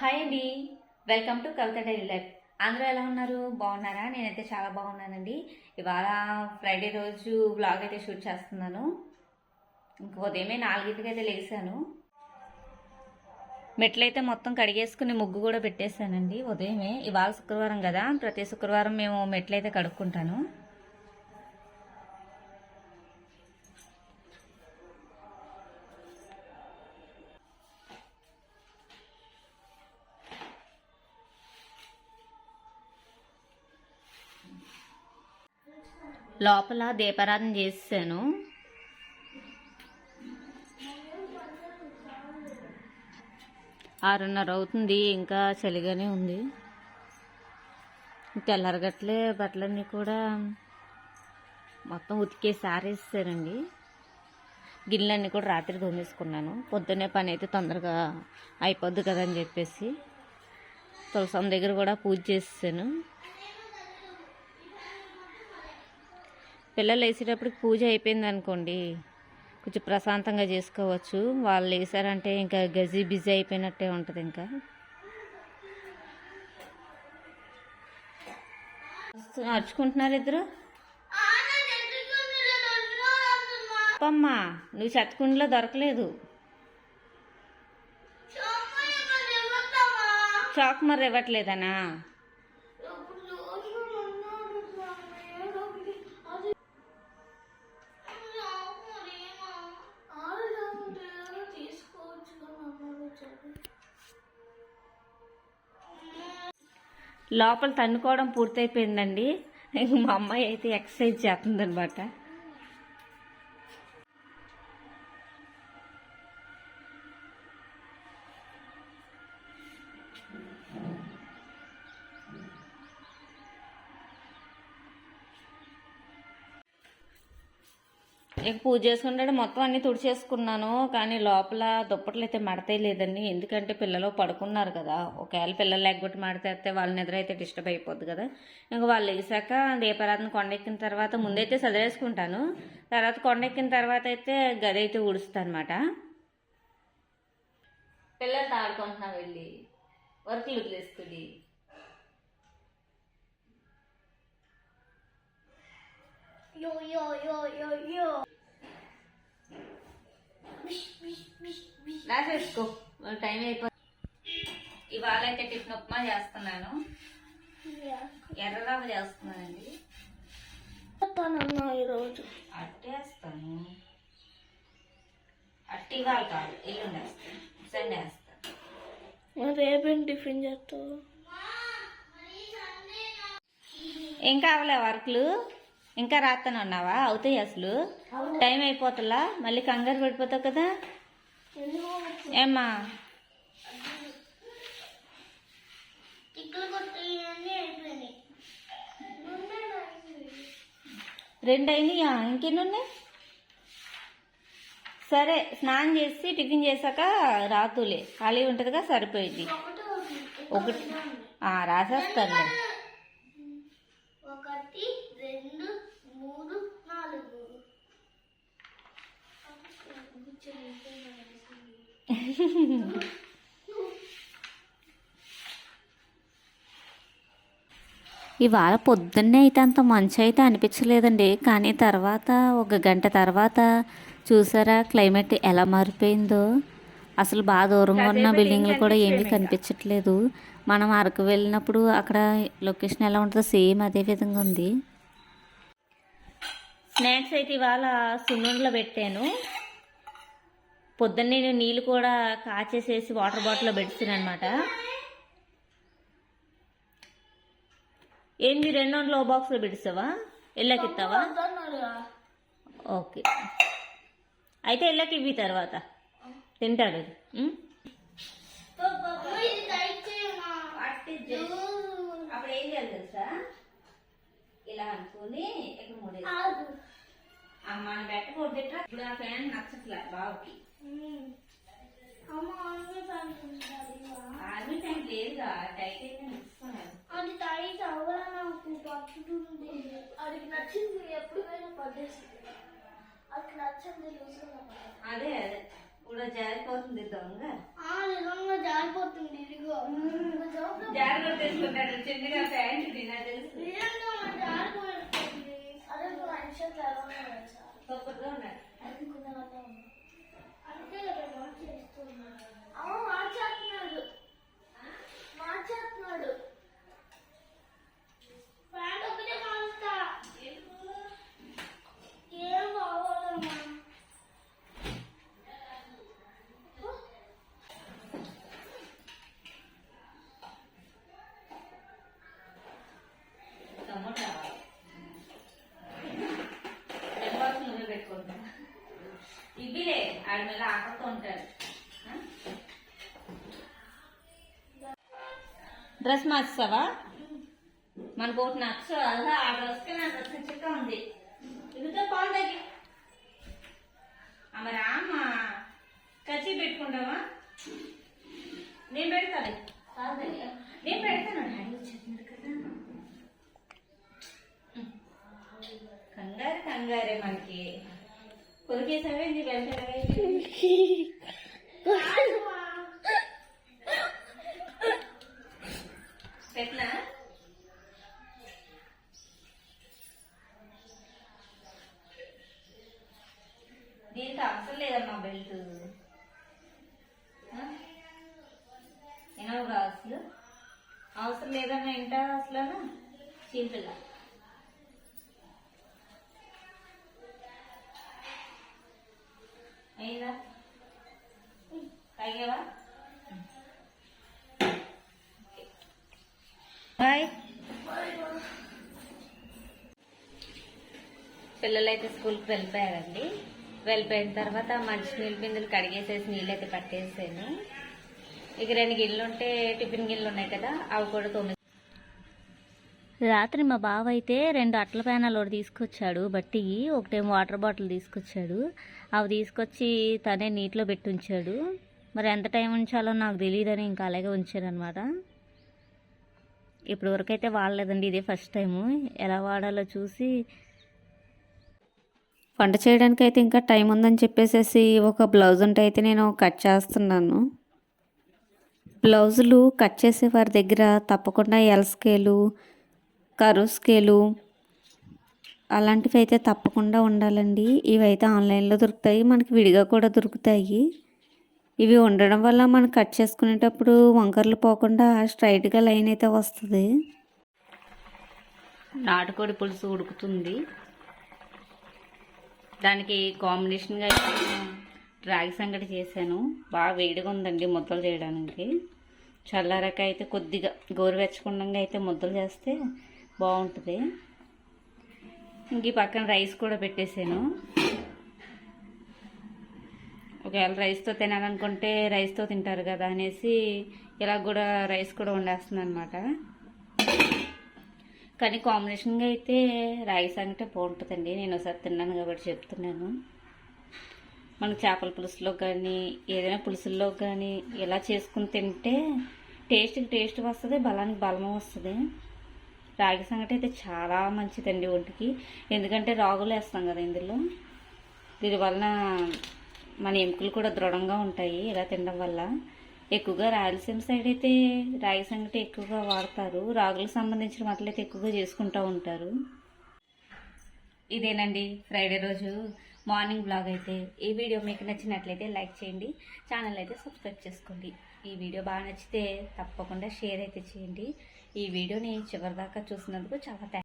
Hi అండి. Welcome to Kavitha daily life అందరూ ఎలా ఉన్నారు? బాగున్నారా? నేనైతే చాలా బాగున్నానండి. ఇవాళ ఫ్రైడే రోజు బ్లాగ్ అయితే షూట్ చేస్తున్నాను. ఇంక ఉదయమే నాలుగింటికి అయితే లేచాను మెట్లయితే మొత్తం కడిగేసుకుని ముగ్గు కూడా పెట్టేశానండి. ఉదయమే. ఇవాళ శుక్రవారం కదా. ప్రతి శుక్రవారం మేము మెట్లయితే కడుక్కుంటాను. లోపల దీపారాధన చేసాను ఆరున్నర అవుతుంది ఇంకా చలిగానే ఉంది. తెల్లరగట్లే బట్టలన్నీ కూడా మొత్తం ఉతికే ఆరేసారండి గిన్నెలన్నీ కూడా రాత్రి దోమేసుకున్నాను పొద్దునే పని అయితే తొందరగా అయిపోద్ది కదా అని చెప్పేసి తులసం దగ్గర కూడా పూజ చేసాను పిల్లలు వేసేటప్పటికి పూజ అయిపోయింది అనుకోండి. కొంచెం ప్రశాంతంగా చేసుకోవచ్చు. వాళ్ళు వేసారంటే ఇంకా గజీ బిజీ అయిపోయినట్టే ఉంటుంది ఇంకా. నడుచుకుంటున్నారు ఇద్దరు? అమ్మా నువ్వు చెత్తకుండలో దొరకలేదు. చాక్ మరి ఇవ్వట్లేదనా? లోపల తన్నుకోవడం పూర్తయిపోయిందండి. ఇంక మా అమ్మాయి అయితే ఎక్సర్సైజ్ చేస్తుందనమాట ఇక పూజ చేసుకుంటే మొత్తం అన్ని తుడిచేసుకున్నాను. కానీ లోపల దుప్పట్లు అయితే మడతే లేదండి ఎందుకంటే పిల్లలు పడుకున్నారు కదా. ఒకవేళ పిల్లలు ఎగ్గొట్టి మడతేస్తే వాళ్ళ నిద్ర అయితే డిస్టర్బ్ అయిపోద్ది కదా. ఇంకా వాళ్ళు వేసాక దీపారాధన కొండెక్కిన తర్వాత ముందైతే చదివేసుకుంటాను తర్వాత కొండెక్కిన తర్వాత అయితే గది అయితే ఊడుస్తాను అనమాట పిల్లలు ఆడుకుంటున్నా వెళ్ళి. వర్క్లు వదిలేసుకుని Yo yo yo yo yo. రాసేసుకో టైం అయిపో ఇవాళ అయితే టిఫిన్ ఉప్మా చేస్తున్నాను. Yeah. ఎర్రరవ్వ చేస్తున్నానండి ఈరోజు. అట్టేస్తాను. అట్టి ఇవాళ కాదు ఎల్లుండి వేస్తాను సండే వేస్తాను. రేపేం టిఫిన్ చేస్తావు? ఇంకా అవలే వర్క్లు. ఇంకా రాస్తాను ఉన్నావా? అవుతాయి అసలు. టైం అయిపోతుందా మళ్ళీ కంగారు పడిపోతావు కదా? ఏమ్మా? రెండు అయినాయా ఇంకెన్ని ఉన్నాయి సరే స్నానం చేసి టిఫిన్ చేశాక రాతులే ఖాళీ ఉంటుందిగా సరిపోయింది. ఒకటి ఆ, రాసేస్తానులే. ఒకటి రెండు మూడు నాలుగు. ఇవాళ పొద్దున్నే అయితే అంత మంచి అయితే అనిపించలేదండి. కానీ తర్వాత ఒక గంట తర్వాత చూసారా క్లైమేట్ ఎలా మారిపోయిందో. అసలు బాగా దూరంగా ఉన్న బిల్డింగ్లు కూడా ఏమీ కనిపించట్లేదు. మనం అరకు వెళ్ళినప్పుడు అక్కడ లొకేషన్ ఎలా ఉంటుందో సేమ్ అదే విధంగా ఉంది. స్నాక్స్ అయితే ఇవాళ సున్నుండలో పెట్టాను. పొద్దున్నే నేను నీళ్ళు కూడా కాచేసేసి వాటర్ బాటిల్లో పెడుతున్నాను అనమాట ఏంది రెండు వందలు ఓ బాక్స్లో పెడుస్తావా ఎల్లకి ఇస్తావా? ఓకే. అయితే ఎల్లకి ఇవ్వి తర్వాత. తింటాడు అప్పుడు ఏం చేయాలి తెలుసా? ఇలా అనుకుని ఇక్కడ మూడే అమ్మ పెట్టకూడదు ఇప్పుడు ఆ ఫ్యాన్ నచ్చట్లే బావుకి ఆర్మీ ఫ్యాన్ లేదుగా టైట్ అయితే నచ్చుతున్నాను అది టైట్ అవ్వలా నాకు పట్టుతుంది అది నచ్చింది ఎప్పుడైనా అది నచ్చింది అదే అదే ఇప్పుడు జారిపోతుంది దొంగ ఆ నిజంగా జారిపోతుంది ఇదిగో తీసుకుంటాడు చిన్నగా ప్యాంట్ తెలుసు నిజంగా ఇవిలే ఆడి మీద ఆకలితో ఉంటాడు డ్రెస్ మార్చావా మన కోట్ నచ్చు అలా ఆ డ్రెస్కి నా డ్రెస్ చిక్క ఉంది. ఇదితో పాలు తగ్గి. అమ్మ రామ్మ కచ్చి పెట్టుకుంటావా? నేను పెడతాను పాలు నేను పెడతాను. డాడీ కదా. కంగారు కంగారే మనకి. కొరికేసావే నీ వెళ్తావే కాదమ్మా. పెట్టినా? దీనికి అవసరం లేదమ్మా బెల్ట్. వినవుగా అసలు. అవసరం లేదన్నా ఏంటా అసలు చీపిల్ల అయిందా? తాగేవా? బాయ్. పిల్లలైతే స్కూల్కి వెళ్ళిపోయారండి. వెళ్ళిపోయిన తర్వాత మంచి నీళ్ళ బిందెలు కడిగేసేసి నీళ్ళు అయితే పట్టేసాను. ఇక రెండు గిన్నెలు ఉంటే టిఫిన్ గిన్నెలు ఉన్నాయి కదా అవి కూడా తొమ్మిది రాత్రి మా బావ అయితే రెండు అట్ల ప్యానాలు ఒకటి తీసుకొచ్చాడు బట్టి ఒకటేమో వాటర్ బాటిల్ తీసుకొచ్చాడు. అవి తీసుకొచ్చి తనే నీటిలో పెట్టి ఉంచాడు మరి ఎంత టైం ఉంచాలో నాకు తెలియదని ఇంకా అలాగే ఉంచారనమాట ఇప్పుడు వరకైతే వాడలేదండి ఇదే ఫస్ట్ టైము. ఎలా వాడాలో చూసి వంట చేయడానికి అయితే ఇంకా టైం ఉందని చెప్పేసేసి ఒక బ్లౌజ్ ఉంటే అయితే నేను కట్ చేస్తున్నాను. బ్లౌజులు కట్ చేసే వారి దగ్గర తప్పకుండా ఎల్ స్కేలు కరుస్కేలు అలాంటివి అయితే తప్పకుండా ఉండాలండి. ఇవైతే ఆన్లైన్లో దొరుకుతాయి మనకి విడిగా కూడా దొరుకుతాయి. ఇవి ఉండడం వల్ల మనం కట్ చేసుకునేటప్పుడు వంకర్లు పోకుండా స్ట్రైట్గా లైన్ అయితే వస్తుంది. నాటుకోడి పులుసు ఉడుకుతుంది. దానికి కాంబినేషన్గా అయితే రాగి సంగటి చేశాను. బాగా వేడిగా ఉందండి ముద్దలు చేయడానికి. చల్లారక అయితే కొద్దిగా గోరువెచ్చకుండా అయితే ముద్దలు చేస్తే బాగుంటుంది. ఇంక ఈ పక్కన రైస్ కూడా పెట్టేశాను ఒకవేళ రైస్తో తినాలనుకుంటే రైస్తో తింటారు కదా అనేసి ఇలా కూడా రైస్ కూడా వండేస్తుంది అనమాట కానీ కాంబినేషన్గా అయితే రైస్ అంటే బాగుంటుందండి. నేను ఒకసారి తిన్నాను కాబట్టి చెప్తున్నాను. మనకు చేపల పులుసులో కానీ ఏదైనా పులుసుల్లో కానీ ఇలా చేసుకుని తింటే టేస్ట్కి టేస్ట్ వస్తుంది బలానికి బలం వస్తుంది. రాగి సంగటి అయితే చాలా మంచిదండి ఒంటికి. ఎందుకంటే రాగులు వేస్తాం కదా ఇందులో. దీనివలన మన ఎముకలు కూడా దృఢంగా ఉంటాయి ఇలా తినడం వల్ల. ఎక్కువగా రాయలసీమ సైడ్ అయితే రాగి సంగటి ఎక్కువగా వాడతారు. రాగులకు సంబంధించిన వంటలు అయితే ఎక్కువగా చేసుకుంటూ ఉంటారు. ఇదేనండి ఫ్రైడే రోజు మార్నింగ్ బ్లాగ్ అయితే. ఈ వీడియో మీకు నచ్చినట్లయితే లైక్ చేయండి. ఛానల్ అయితే సబ్స్క్రైబ్ చేసుకోండి. ఈ వీడియో బాగా నచ్చితే తప్పకుండా షేర్ అయితే చేయండి. ఈ వీడియోని చివరిదాకా చూసినందుకు చాలా